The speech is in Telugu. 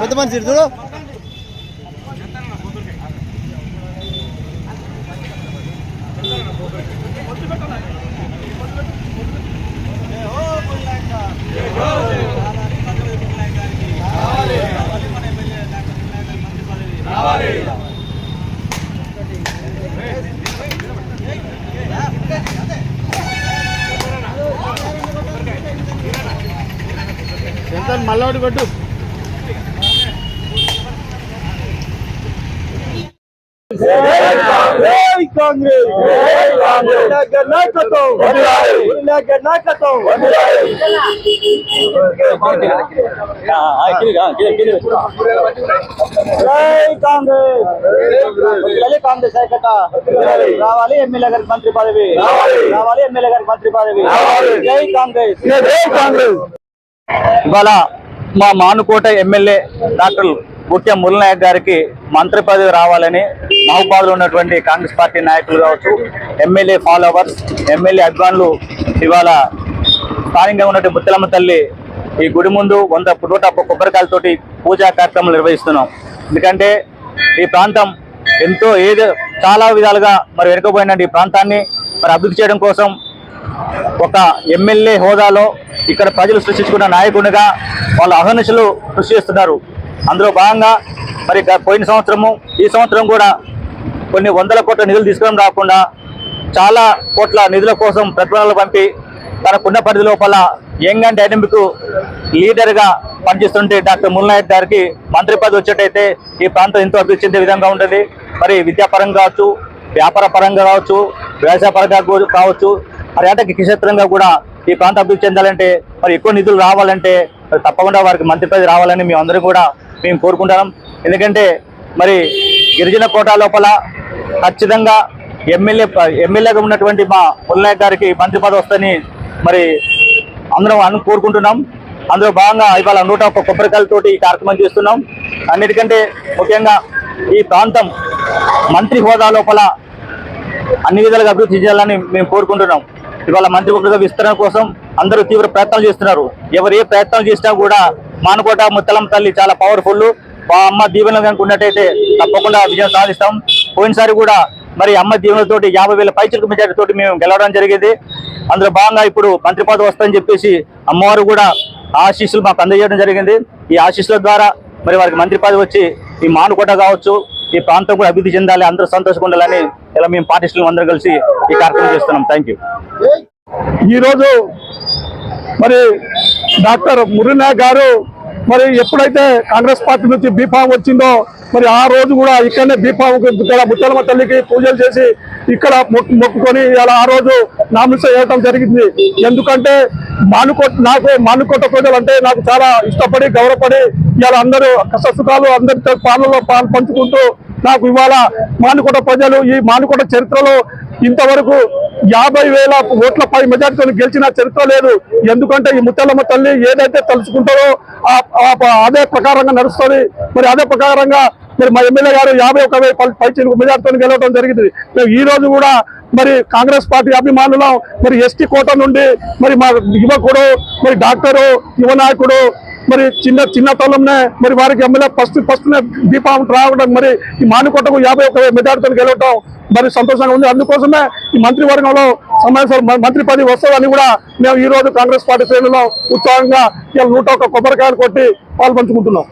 పెద్ద మనిషి చూడు కాంగ్రెస్. ఐక్యత రావాలి. ఎమ్మెల్యే గారికి మంత్రి పదవి. రావాలి. ఎమ్మెల్యే గారికి మంత్రి పదవి. జై కాంగ్రెస్. జై కాంగ్రెస్. ఇవాళ మా మానుకోట ఎమ్మెల్యే డాక్టర్ ముఖ్య మురళనాయక్ గారికి మంత్రి పదవి రావాలని మహబాద్లో ఉన్నటువంటి కాంగ్రెస్ పార్టీ నాయకులు కావచ్చు ఎమ్మెల్యే ఫాలోవర్స్ ఎమ్మెల్యే అభిమానులు ఇవాళ స్థానికంగా ఉన్నటువంటి ముత్తలమ్మ తల్లి ఈ గుడి ముందు వంద నూట కొబ్బరికాయలతోటి పూజా కార్యక్రమాలు నిర్వహిస్తున్నాం. ఎందుకంటే ఈ ప్రాంతం ఎంతో ఏదో చాలా విధాలుగా మరి వెనుకపోయిన ఈ ప్రాంతాన్ని మరి అభివృద్ధి చేయడం కోసం ఒక ఎమ్మెల్యే హోదాలో ఇక్కడ ప్రజలు సృష్టించుకున్న నాయకునిగా వాళ్ళ అహర్నిశలు కృషి చేస్తున్నారు. అందులో భాగంగా మరి పోయిన సంవత్సరము ఈ సంవత్సరం కూడా కొన్ని వందల కోట్ల నిధులు తీసుకుని రాకుండా చాలా కోట్ల నిధుల కోసం ప్రతిపాదనలు పంపి తనకున్న పరిధి లోపల యంగ్ అండ్ డైనమిక్ లీడర్గా పనిచేస్తుంటే డాక్టర్ ముల్నాయక్ గారికి మంత్రి పదవి వచ్చేటైతే ఈ ప్రాంతం ఎంతో అభివృద్ధి చెందే విధంగా ఉంటుంది మరి విద్యాపరంగా కావచ్చు వ్యాపార పరంగా కావచ్చు వ్యవసాయ పరంగా కావచ్చు పర్యాటక క్షేత్రంగా కూడా ఈ ప్రాంతం అభివృద్ధి చెందాలంటే మరి ఎక్కువ నిధులు రావాలంటే తప్పకుండా వారికి మంత్రి పదవి రావాలని మేము అందరూ కూడా మేము కోరుకుంటున్నాం. ఎందుకంటే మరి గిరిజన కోటా లోపల ఖచ్చితంగా ఎమ్మెల్యే ఎమ్మెల్యేగా ఉన్నటువంటి మా ముల్నాయక్ గారికి మంత్రి పదవి వస్తుందని మరి అందరం అను కోరుకుంటున్నాం. అందులో భాగంగా ఇవాళ నూట ఒక్క కొబ్బరికాయలతోటి ఈ కార్యక్రమం చేస్తున్నాం. అన్నిటికంటే ముఖ్యంగా ఈ ప్రాంతం మంత్రి హోదా లోపల అన్ని విధాలుగా అభివృద్ధి చేయాలని మేము కోరుకుంటున్నాం. ఇవాళ మంత్రి విస్తరణ కోసం అందరూ తీవ్ర ప్రయత్నాలు చేస్తున్నారు. ఎవరు ఏ ప్రయత్నాలు చేసినా కూడా మానుకోట ముత్తలం తల్లి చాలా పవర్ఫుల్ మా అమ్మ దీవెనలు కనుక ఉన్నట్టయితే తప్పకుండా విజయం సాధిస్తాం. పోయినసారి కూడా మరి అమ్మ దీవెనలతోటి యాభై వేల పైచులకు మెజార్టీ మేము గెలవడం జరిగింది. అందులో భాగంగా ఇప్పుడు మంత్రి పదవి వస్తుందని చెప్పేసి అమ్మవారు కూడా ఆశీస్సులు మాకు అందజేయడం జరిగింది. ఈ ఆశీస్సుల ద్వారా మరి వారికి మంత్రి పదవి వచ్చి ఈ మానుకోట కావచ్చు ఈ ప్రాంతం కూడా అభివృద్ధి చెందాలి అందరూ సంతోషంగా ఉండాలని ఇలా మేము పార్టీస్టులు అందరూ కలిసి ఈ కార్యక్రమం చేస్తున్నాం. థ్యాంక్ యూ ఈరోజు మరి డాక్టర్ మురళీనాయక్ గారు మరి ఎప్పుడైతే కాంగ్రెస్ పార్టీ నుంచి బీఫామ్ వచ్చిందో మరి ఆ రోజు కూడా ఇక్కడనే బీఫామ్ ఇక్కడ ముత్తలమ్మ తల్లికి పూజలు చేసి ఇక్కడ మొక్కు మొక్కుకొని ఇలా ఆ రోజు నామినేషన్ వేయడం జరిగింది. ఎందుకంటే మానుకోట నాకు మానుకోట ప్రజలు అంటే నాకు చాలా ఇష్టపడి గౌరవపడి ఇవాళ అందరూ కష్ట సుఖాలు అందరితో పాలనలో పాలు పంచుకుంటూ నాకు ఇవాళ మానుకోట ప్రజలు ఈ మానుకోట చరిత్రలో ఇంతవరకు యాభై వేల ఓట్ల పై మెజార్టీతో గెలిచిన చరిత్ర లేదు. ఎందుకంటే ఈ ముత్తలమ్మ తల్లి ఏదైతే తలుచుకుంటారో అదే ప్రకారంగా నడుస్తుంది. మరి అదే ప్రకారంగా మరి మా ఎమ్మెల్యే గారు యాభై ఒక వెయ్యి పై మెజార్టీతో గెలవడం జరిగింది. మేము ఈ రోజు కూడా మరి కాంగ్రెస్ పార్టీ అభిమానులం మరి ఎస్టీ కోట నుండి మరి మా యువకుడు మరి డాక్టరు యువ నాయకుడు మరి చిన్న చిన్న మరి వారికి ఎమ్మెల్యే ఫస్ట్ ఫస్ట్ దీపావళి రావడం మరి ఈ మానుకోటకు యాభై ఒక మెజార్టీతో గెలవడం మరి సంతోషంగా ఉంది. అందుకోసమే ఈ మంత్రివర్గంలో సమావేశాలు మంత్రి పదవి వస్తుందని కూడా మేము ఈ రోజు కాంగ్రెస్ పార్టీ శ్రేణులో ఉత్సాహంగా ఇలా నూట ఒక్క కొబ్బరికాయలు కొట్టి పాల్పంచుకుంటున్నాం